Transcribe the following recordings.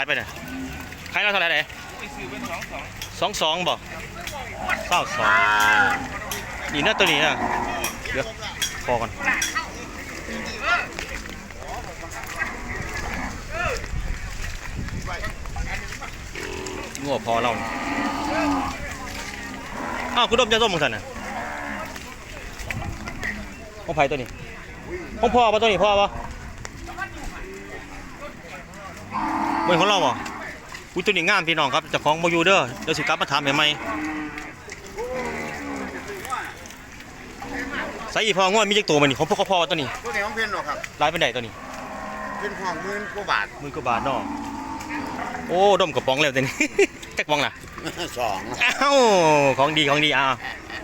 ขายไปไหนขายเราเท่าไหร่ไหนซื้อเนสองสองสองบอกเศร้าสองนี่นะตัวนี้นะเดี๋ยวพอกันงัวพอเราอ้าวคุณดมจะส้มมึงสันน่ะของไผ่ตัวนี้ของพ่อปะตัวนี้พ่อปะ เว้ยของเราปะอุ้ยตัวนี้งามพี่น้องครับเจะของบอยูเด้อเดี๋ยวสิกลับมาถามใหม่ๆใส่อีพอง่วมีจักตัวมันนี่ของพวกเขาพอตัวนี้ตัวนี้ของเพื่อนหรอกครับร้ายเป็นไดตัวนี้เป็นห้องหมื่นกว่าบาทหมือกว่าบาทเนาะโอ้ดมกระป๋องแล้วตัวนี้จักป๋องล่ะสองเอ้าของดีของดีเอา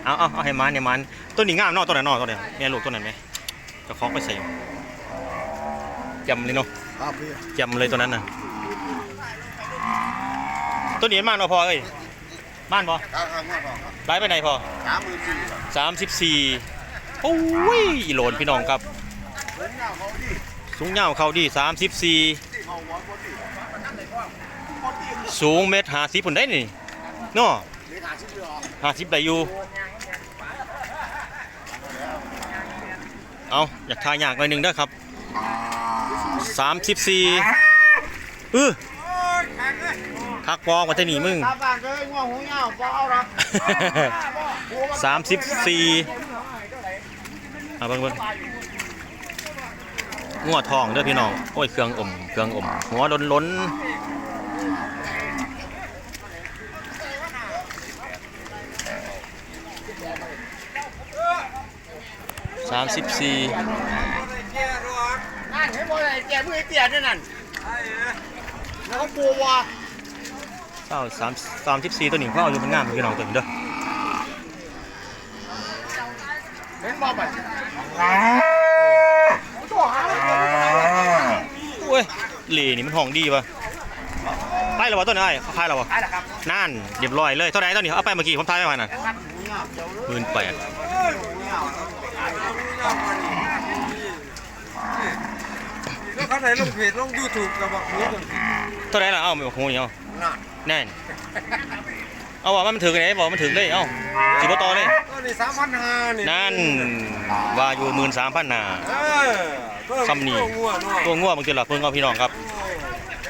เอาเอาเอาให้มันให้มันตัวนี้งามเนอกตัวไหนนอกตัวไหนแม่ลูกตัวนั้นไหมเจะคล้าของไปใส่จำเลยเนาะครับพี่จำเลยตัวนั้นน่ะ ตัวนี้มากเนาะพอเอ้ยม่านพอครับครับครับครับร้ายไปไหนพอสามหมื่นสี่ครับสามสิบสี่โอ้ยอีโหลนพี่น้องครับผมยาวเขาดิสูงยาวเขาดีสามสิบสี่เขาหัวคนดิสูงเมตรห้าสิบผลได้นี่เนาะมีฐานชิบเดียวห้าสิบได้อยู่ เอาอยากทายอยากหน่อยหนึ่งเด้อครับสามสิบสี่เออ คักปอกว่าจะหนีมึงตาบ้านเลยง่วงหูยาวก็เอาละสามสิบสี่อะเบิ่งเบิ่งงัวทองเด้อพี่น้อง โอ้ย เครื่องอม เครื่องอม หัวล้นล้นสามสิบสี่นั่นเห็นบ่ได้แกมือเตี้ยด้วยนั่นแล้วก็ปูวะเก้าสามสามสิบสี่ตัวหนึ่งเขาเอาอยู่เป็นงามพี่น้องตัวนี้เด้อเห็นบ่ไปโอ้ยเหล่นี่มันห้องดีป่ะไปแล้ววะตัวไหนไอ้เขาพายแล้ววะได้แล้วครับนั่นเรียบร้อยเลยเท่าไหร่ตัวนี้เอาไปเมื่อกี้ผมทายไปวันน่ะครับหูยาวเจ้าเลยหมื่นแปดแล้วเขาไหนลงเพจลงยูทูบกับบอกหูกันเท่าไหร่ล่ะเอ้าไม่บอกโหยเอา นั่นแน่น เอาว่ามันถึงไหนบอกมันถึงเลยเอ้าสิบต่อเลยก็นี่สามพันห้านี่นั่นว่าอยู่หมื่นสามพันนาเออก็ซ้ำนี่ตัวงัวเนาะตัวง่วบางทีหลับเพิ่งเอาพี่น้องครับ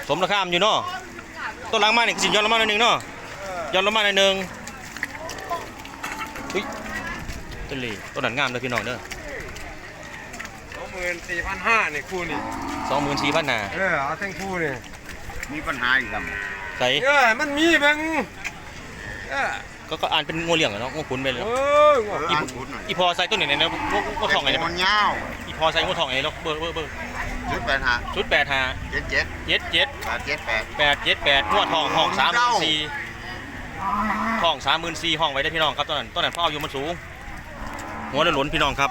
สมราคามอยู่เนาะตัวหลังมาเนี่ยสิย้อนลงมาหน่อยหนึงเนาะย้อนลงมาหน่อยหนึงอุ้ยตัวนี้ตัวนั้นงามเลยพี่น้องเด้อสองหมื่นสี่พันห้านี่คู่นี่สองหมื่นสี่พันนาเออเอาทั้งคู่นี่มีปัญหาอีกครับ ใส่เออมันมีแบงเออก็ก็อ่านเป็นงูเหลี่ยงอะเนาะงูขุนไปเลยเอเนาะองัวอ่านพูดหน่อยอีพอใส่ตัวไหนเนี่ยงูงูทองไงเนี่ยมันยาวอีพอใส่งูทองไงเนาะเบอร์เบอร์เบอร์ชุดแปดห้าชุดแปดห้าเจ็ดเจ็ดเจ็ดเจ็ดแปดเจ็ดแปด แปดเจ็ดแปดหัวทองห้องสามหมื่นสี่ห้องสามหมื่นสี่ห้องไว้ได้พี่น้องครับตอนนั้นตอนนั้นพ่ออยู่มันสูง หัวเดือดหลนพี่น้องครับ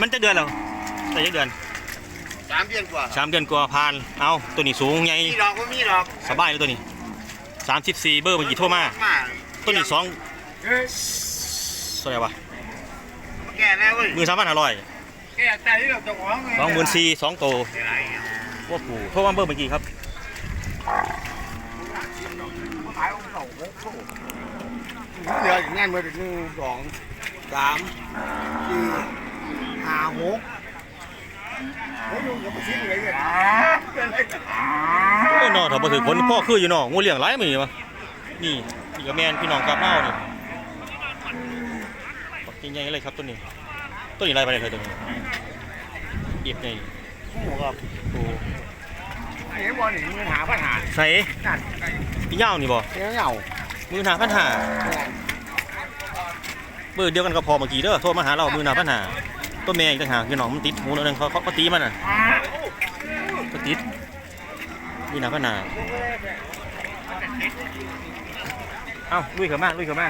มันจะเดือนแล้วแต่ยังเดือนสามเดือนกว่าสามเดือนกว่าผ่าน เอาตัวนี้สูงไงมีดอกก็มีดอกสบายเลยตัวนี้สามสิบสี่เบอร์เมื่อกี้โทรมามาตัวนี้สองเฮ้ยเท่าไหร่วะแก่แล้วเว้ยมือสามพันห้าร้อยแกใจที่เราจะหวังสองหมื่นสี่สองโตอะไรอะว่าผูโทรมาเบอร์เมื่อกี้ครับเหลืออีกแน่นเบอร์หนึ่งสองสามสี่ห้าหก โอ้ยนอถ้าบ่ถือผลพ่อคืออยู่นองูเลี้ยงหลายมือวะนี่นี่ก็แมนพี่น้องครับเมานี่ปักใหญ่ๆเลยครับตัวนี้ ตัวนี้ไรไปเลยตัวนี้เอียบใหญ่หมูครับโอ้ไอ้บอลนี่มือหาปัญหาใส่นั่นพี่ยาวนี่บ่เงี้ยเหงามือหนาพันหาเบอร์เดียวกันก็พอเมื่อกี้เด้อโทรมาหาเรามือหนาพันหา ตัวแม่อีกต่างหากพี่น้องมันติดหูแล้วนึงเขาเขาตีมันน่ะก็ติดนี่หนาพันาเอ้าลุยเข้ามาลุยเข้ามา